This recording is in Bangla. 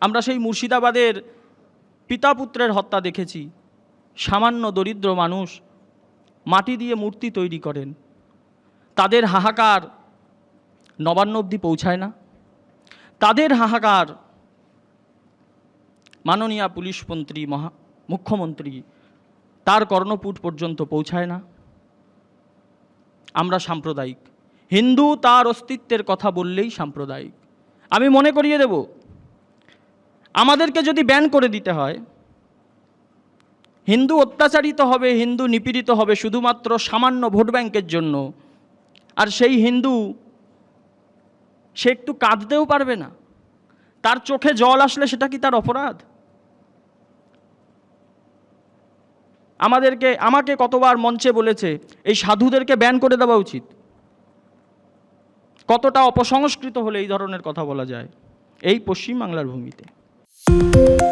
আমরা সেই মুর্শিদাবাদের পিতা পুত্রের হত্যা দেখেছি। সামান্য দরিদ্র মানুষ মাটি দিয়ে মূর্তি তৈরি করেন। তাদের হাহাকার নবান্ন অবধি পৌঁছায় না। তাদের হাহাকার মাননীয় পুলিশ মন্ত্রী মহা, মুখ্যমন্ত্রী তার কর্ণপুট পর্যন্ত পৌঁছায় না। আমরা সাম্প্রদায়িক। হিন্দু তার অস্তিত্বের কথা বললেই সাম্প্রদায়িক। আমি মনে করিয়ে দেব আমাদেরকে যদি ব্যান করে দিতে হয়, হিন্দু অত্যাচারিত হবে, হিন্দু নিপীড়িত হবে শুধুমাত্র সামান্য ভোট ব্যাংকের জন্য। আর সেই হিন্দু, সে একটু কাঁদতেও পারবে না। তার চোখে জল আসলে সেটা কি তার অপরাধ? আমাদেরকে, আমাকে কতবার মঞ্চে বলেছে, এই সাধুদেরকে ব্যান করে দেওয়া উচিত। কতটা অপসংস্কৃত হলে এই ধরনের কথা বলা যায়। এই পশ্চিমবাংলার ভূমিতে। Thank you